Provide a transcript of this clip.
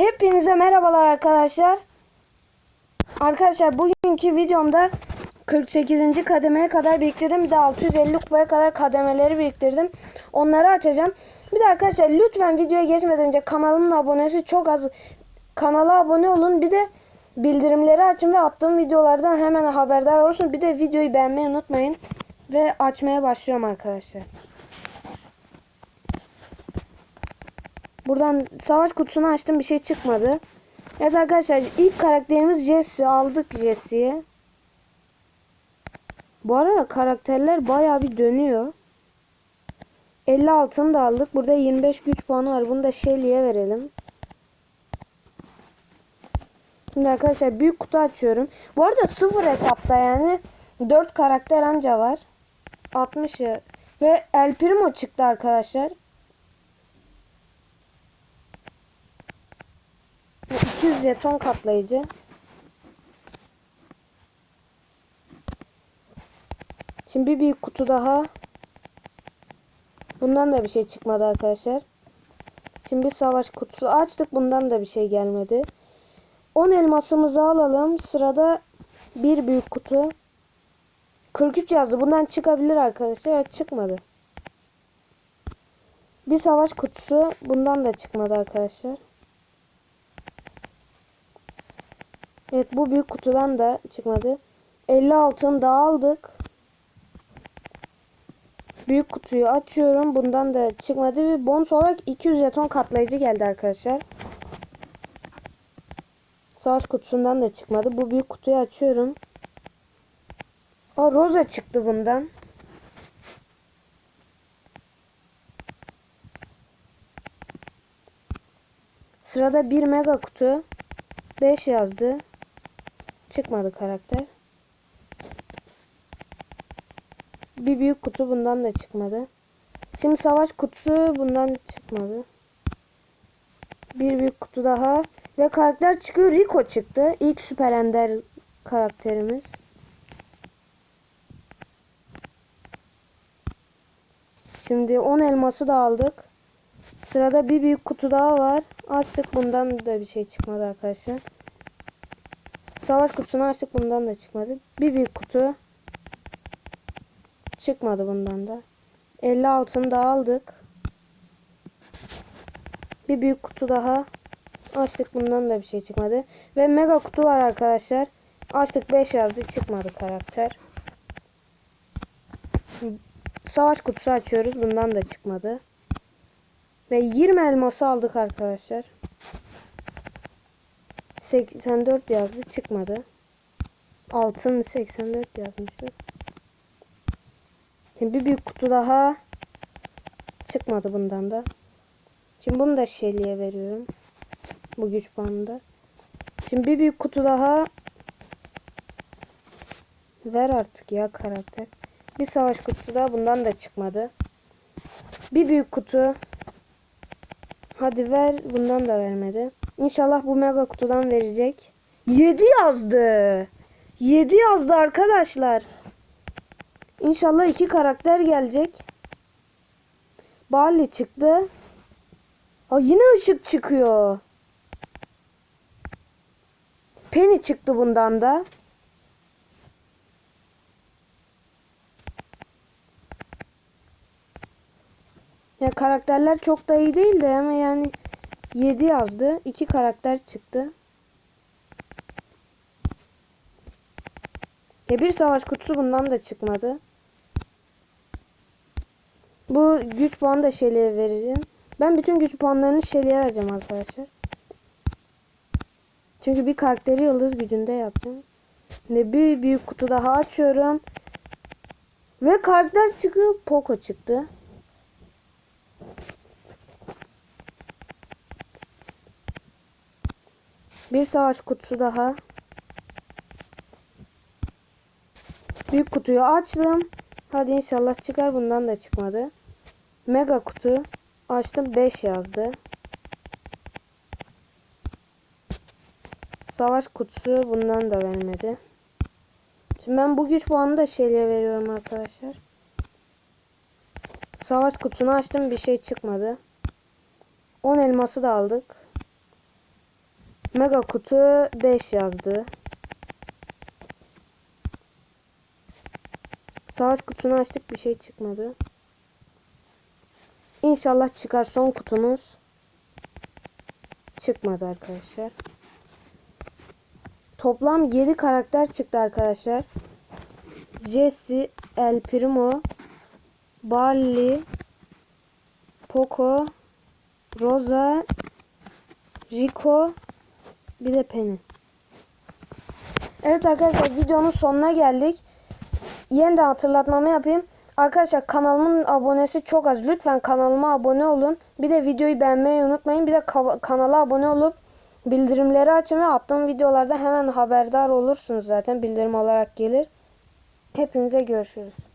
Hepinize merhabalar arkadaşlar. Arkadaşlar bugünkü videomda 48. kademeye kadar biriktirdim. Bir de 650 kupaya kadar kademeleri biriktirdim. Onları açacağım. Bir de arkadaşlar lütfen videoya geçmeden önce kanalımın abonesi çok az. Kanala abone olun. Bir de bildirimleri açın ve attığım videolardan hemen haberdar olursunuz. Bir de videoyu beğenmeyi unutmayın. Ve açmaya başlıyorum arkadaşlar. Buradan savaş kutusunu açtım bir şey çıkmadı. Evet arkadaşlar ilk karakterimiz Jesse aldık Jesse'yi. Bu arada karakterler bayağı bir dönüyor. 50 altını da aldık. Burada 25 güç puanı var. Bunu da Shelly'e verelim. Şimdi arkadaşlar büyük kutu açıyorum. Bu arada sıfır hesapta yani 4 karakter anca var. 60 ya. Ve El Primo çıktı arkadaşlar. 200 jeton katlayıcı. Şimdi bir kutu daha. Bundan da bir şey çıkmadı arkadaşlar. Şimdi bir savaş kutusu açtık. Bundan da bir şey gelmedi. 10 elmasımızı alalım. Sırada bir büyük kutu. 43 yazdı. Bundan çıkabilir arkadaşlar. Evet, çıkmadı. Bir savaş kutusu. Bundan da çıkmadı arkadaşlar. Evet bu büyük kutudan da çıkmadı. 50 altın da aldık. Büyük kutuyu açıyorum. Bundan da çıkmadı. Ve bonus olarak 200 jeton katlayıcı geldi arkadaşlar. Savaş kutusundan da çıkmadı. Bu büyük kutuyu açıyorum. Aa Rosa çıktı bundan. Sırada bir mega kutu. 5 yazdı. Çıkmadı karakter. Bir büyük kutu bundan da çıkmadı. Şimdi savaş kutusu bundan çıkmadı. Bir büyük kutu daha. Ve karakter çıkıyor. Rico çıktı. İlk süper ender karakterimiz. Şimdi 10 elması da aldık. Sırada bir büyük kutu daha var. Açtık bundan da bir şey çıkmadı arkadaşlar. Savaş kutusunu açtık bundan da çıkmadı. Bir büyük kutu. Çıkmadı bundan da. 50 altını da aldık. Bir büyük kutu daha. Açtık bundan da bir şey çıkmadı. Ve mega kutu var arkadaşlar. Açtık 5 yazdı çıkmadı karakter. Savaş kutusu açıyoruz. Bundan da çıkmadı. Ve 20 elması aldık arkadaşlar. 84 yazdı çıkmadı. Altın 84 yazmıştı. Şimdi bir büyük kutu daha çıkmadı bundan da. Şimdi bunu da Shelly'e veriyorum. Bu güç puanında. Şimdi bir büyük kutu daha ver artık ya karakter. Bir savaş kutusu daha bundan da çıkmadı. Bir büyük kutu Hadi ver. Bundan da vermedi. İnşallah bu mega kutudan verecek. 7 yazdı. 7 yazdı arkadaşlar. İnşallah iki karakter gelecek. Barley çıktı. Aa, yine ışık çıkıyor. Penny çıktı bundan da. Ya karakterler çok da iyi değil de ama yani 7 yazdı. 2 karakter çıktı. Ya bir savaş kutusu bundan da çıkmadı. Bu güç puanı da Shelly'e vereceğim. Ben bütün güç puanlarını Shelly'e vereceğim arkadaşlar. Çünkü bir karakteri yıldız gücünde yaptım. Şimdi bir büyük kutu daha açıyorum. Ve karakter çıkıyor. Poco çıktı. Bir savaş kutusu daha. Büyük kutuyu açtım. Hadi inşallah çıkar. Bundan da çıkmadı. Mega kutu. Açtım 5 yazdı. Savaş kutusu bundan da vermedi. Şimdi ben bu güç puanını da şeyle veriyorum arkadaşlar. Savaş kutusunu açtım bir şey çıkmadı. 10 elması da aldık. Mega kutu 5 yazdı. Savaş kutunu açtık bir şey çıkmadı. İnşallah çıkar son kutumuz. Çıkmadı arkadaşlar. Toplam 7 karakter çıktı arkadaşlar. Jesse, El Primo, Barley, Poco, Rosa, Rico, bir de Penny. Evet arkadaşlar videonun sonuna geldik. Yeniden hatırlatmamı yapayım. Arkadaşlar kanalımın abonesi çok az. Lütfen kanalıma abone olun. Bir de videoyu beğenmeyi unutmayın. Bir de ka- kanala abone olup bildirimleri açın ve attığım videolarda hemen haberdar olursunuz zaten. Bildirim olarak gelir. Hepinize görüşürüz.